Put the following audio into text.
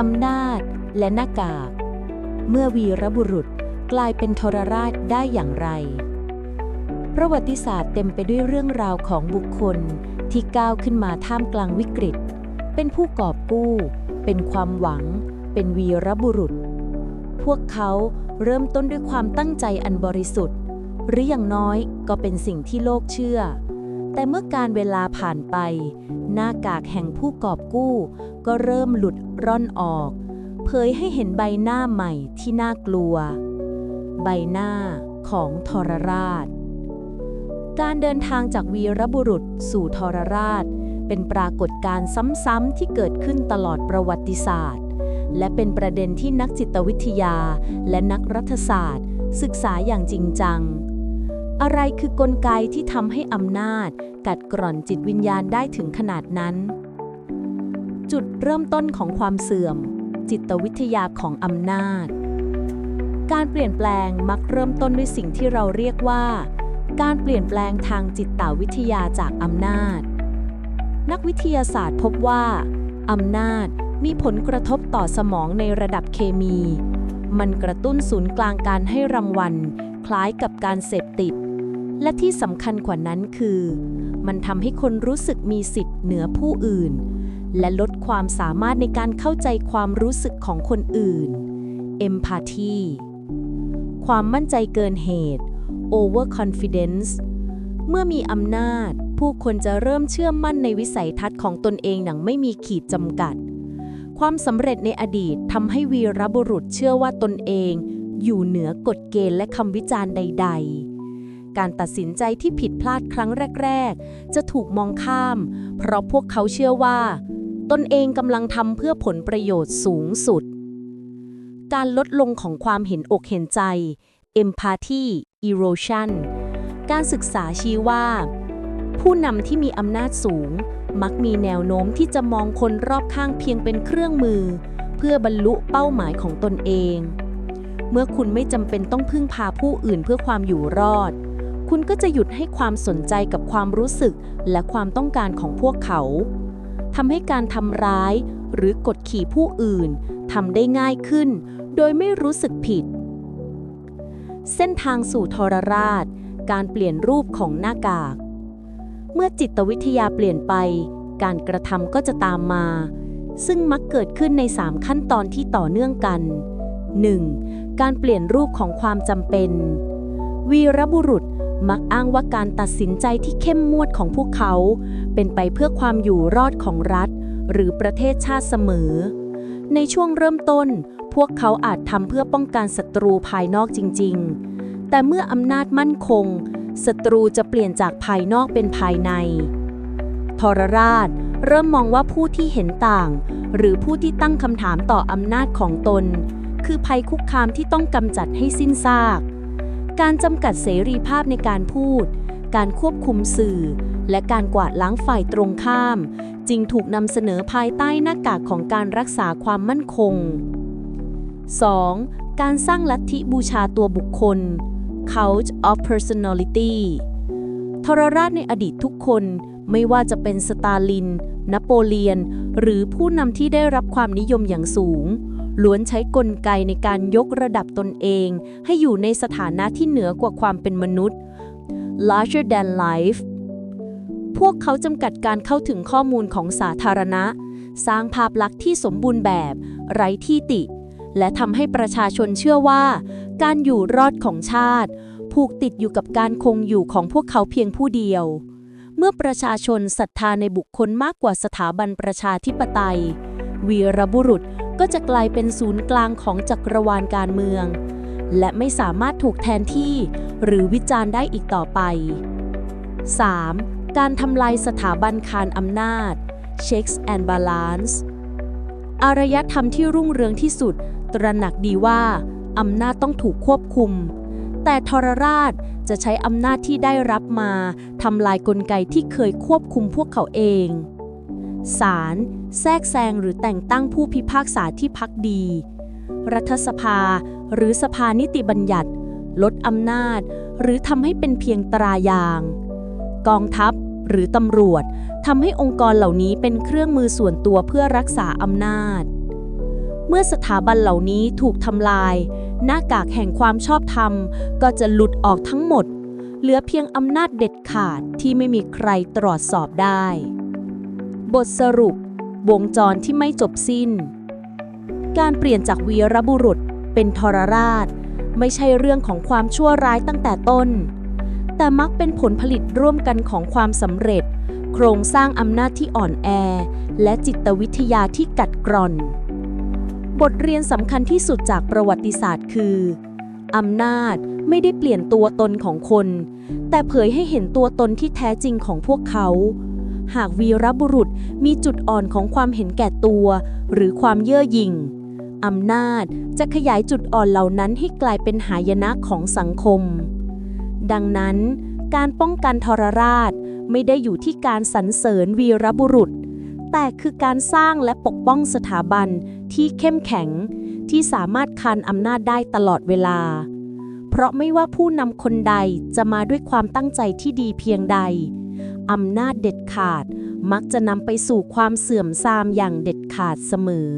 อำนาจ และหน้ากาก เมื่อวีรบุรุษกลายเป็นทรราชได้อย่างไร ประวัติศาสตร์เต็มไปด้วยเรื่องราวของบุคคลที่ก้าวขึ้นมาท่ามกลางวิกฤต เป็นผู้กอบกู้ เป็นความหวัง เป็นวีรบุรุษ พวกเขาเริ่มต้นด้วยความตั้งใจอันบริสุทธิ์ หรืออย่างน้อยก็เป็นสิ่งที่โลกเชื่อ แต่เมื่อการเวลาผ่านไป หน้ากากแห่งผู้กอบกู้ ก็เริ่มหลุดร่อนออก เผยให้เห็นใบหน้าใหม่ที่น่ากลัว ใบหน้าของทรราช การเดินทางจากวีรบุรุษสู่ทรราช เป็นปรากฏการณ์ซ้ำๆที่เกิดขึ้นตลอดประวัติศาสตร์ และเป็นประเด็นที่นักจิตวิทยาและนักรัฐศาสตร์ ศึกษาอย่างจริงจัง อะไรคือกลไกที่ทำให้อำนาจ กัดกร่อนจิตวิญญาณได้ถึงขนาดนั้น จุดเริ่มต้นของความเสื่อม จิตวิทยาของอำนาจ การเปลี่ยนแปลงมักเริ่มต้นด้วยสิ่งที่เราเรียกว่า การเปลี่ยนแปลงทางจิตวิทยาจากอำนาจ นักวิทยาศาสตร์พบว่าอำนาจมีผลกระทบต่อสมองในระดับเคมี มันกระตุ้นศูนย์กลางการให้รางวัล คล้ายกับการเสพติด และที่สำคัญกว่านั้นคือ มันทำให้คนรู้สึกมีสิทธิ์เหนือผู้อื่น และลดความสามารถในการเข้าใจความรู้สึกของคนอื่น empathy ความมั่นใจเกินเหตุ overconfidence เมื่อมีอำนาจ ผู้คนจะเริ่มเชื่อมั่นในวิสัยทัศน์ของตนเองอย่างไม่มีขีดจำกัด ความสำเร็จในอดีตทำให้วีรบุรุษเชื่อว่าตนเอง อยู่เหนือกฎเกณฑ์และคำวิจารณ์ใด ๆ การตัดสินใจที่ผิดพลาดครั้งแรก ๆ จะถูกมองข้าม เพราะพวกเขาเชื่อว่า ตนเองกำลังทำเพื่อผลประโยชน์สูงสุด การลดลงของความเห็นอกเห็นใจ empathy erosion การศึกษาชี้ว่า ผู้นำที่มีอำนาจสูง มักมีแนวโน้มที่จะมองคนรอบข้างเพียงเป็นเครื่องมือ เพื่อบรรลุเป้าหมายของตนเอง เมื่อคุณไม่จำเป็นต้องพึ่งพาผู้อื่นเพื่อความอยู่รอด คุณก็จะหยุดให้ความสนใจกับความรู้สึกและความต้องการของพวกเขาทำให้การทำร้ายหรือกดขี่ผู้อื่นทำได้ง่ายขึ้น โดยไม่รู้สึกผิด เส้นทางสู่ทรราช การเปลี่ยนรูปของหน้ากาก เมื่อจิตวิทยาเปลี่ยนไป การกระทำก็จะตามมา ซึ่งมักเกิดขึ้นใน 3 ขั้นตอนที่ต่อเนื่องกัน 1. การเปลี่ยนรูปของความจำเป็น วีรบุรุษ มักอ้างว่าการตัดสินใจที่เข้มงวดของพวกเขา เป็นไปเพื่อความอยู่รอดของรัฐ หรือประเทศชาติเสมอ ในช่วงเริ่มต้น พวกเขาอาจทำเพื่อป้องกันศัตรูภายนอกจริง ๆ แต่เมื่ออำนาจมั่นคงศัตรูจะเปลี่ยนจากภายนอกเป็นภายใน ทรราชเริ่มมองว่าผู้ที่เห็นต่าง หรือผู้ที่ตั้งคำถามต่ออำนาจของตน คือภัยคุกคามที่ต้องกำจัดให้สิ้นซาก การจำกัดเสรีภาพในการพูด การควบคุมสื่อ และการกวาดล้างฝ่ายตรงข้าม จึงถูกนำเสนอภายใต้หน้ากากของการรักษาความมั่นคง 2. การสร้างลัทธิบูชาตัวบุคคล Cult of Personality ทรราชในอดีตทุกคนไม่ว่าจะเป็นสตาลิน นโปเลียน หรือผู้นำที่ได้รับความนิยมอย่างสูง ล้วนใช้กลไกในการยกระดับตนเอง ให้อยู่ในสถานะที่เหนือกว่าความเป็นมนุษย์ larger than life พวกเขาจำกัดการเข้าถึงข้อมูลของสาธารณะ สร้างภาพลักษณ์ที่สมบูรณ์แบบ ไร้ที่ติ และทำให้ประชาชนเชื่อว่า การอยู่รอดของชาติ ผูกติดอยู่กับการคงอยู่ของพวกเขาเพียงผู้เดียว เมื่อประชาชนศรัทธาในบุคคลมากกว่าสถาบันประชาธิปไตย วีรบุรุษ ก็จะกลายเป็นศูนย์กลางของจักรวาลการเมือง และไม่สามารถถูกแทนที่ หรือวิจารณ์ได้อีกต่อไป 3. การทำลายสถาบันคานอำนาจ Checks and Balance อารยธรรมที่รุ่งเรืองที่สุด ตระหนักดีว่าอำนาจต้องถูกควบคุม แต่ทรราชจะใช้อำนาจที่ได้รับมาทำลายกลไกที่เคยควบคุมพวกเขาเอง ศาลแทรกแซงหรือแต่งตั้งผู้พิพากษาที่พักดี รัฐสภา หรือสภานิติบัญญัติ ลดอำนาจ หรือทำให้เป็นเพียงตรายาง กองทัพหรือตำรวจทำให้องค์กรเหล่านี้เป็นเครื่องมือส่วนตัวเพื่อรักษาอำนาจ เมื่อสถาบันเหล่านี้ถูกทำลาย หน้ากากแห่งความชอบธรรม ก็จะหลุดออกทั้งหมด เหลือเพียงอำนาจเด็ดขาดที่ไม่มีใครตรวจสอบได้ บทสรุป วงจรที่ไม่จบสิ้น การเปลี่ยนจากวีรบุรุษเป็นทรราช ไม่ใช่เรื่องของความชั่วร้ายตั้งแต่ต้น แต่มักเป็นผลผลิตร่วมกันของความสำเร็จ โครงสร้างอำนาจที่อ่อนแอ และจิตวิทยาที่กัดกร่อน บทเรียนสำคัญที่สุดจากประวัติศาสตร์คืออำนาจไม่ได้เปลี่ยนตัวตนของคน แต่เผยให้เห็นตัวตนที่แท้จริงของพวกเขา หากวีรบุรุษมีจุดอ่อนของความเห็นแก่ตัว หรือความเย่อหยิ่งอำนาจจะขยายจุดอ่อนเหล่านั้นให้กลายเป็นหายนะของสังคม ดังนั้น การป้องกันทรราชไม่ได้อยู่ที่การสรรเสริญวีรบุรุษ แต่คือการสร้างและปกป้องสถาบันที่เข้มแข็ง ที่สามารถคานอำนาจได้ตลอดเวลา เพราะไม่ว่าผู้นำคนใดจะมาด้วยความตั้งใจที่ดีเพียงใด อำนาจเด็ดขาด มักจะนำไปสู่ความเสื่อมทรามอย่างเด็ดขาดเสมอ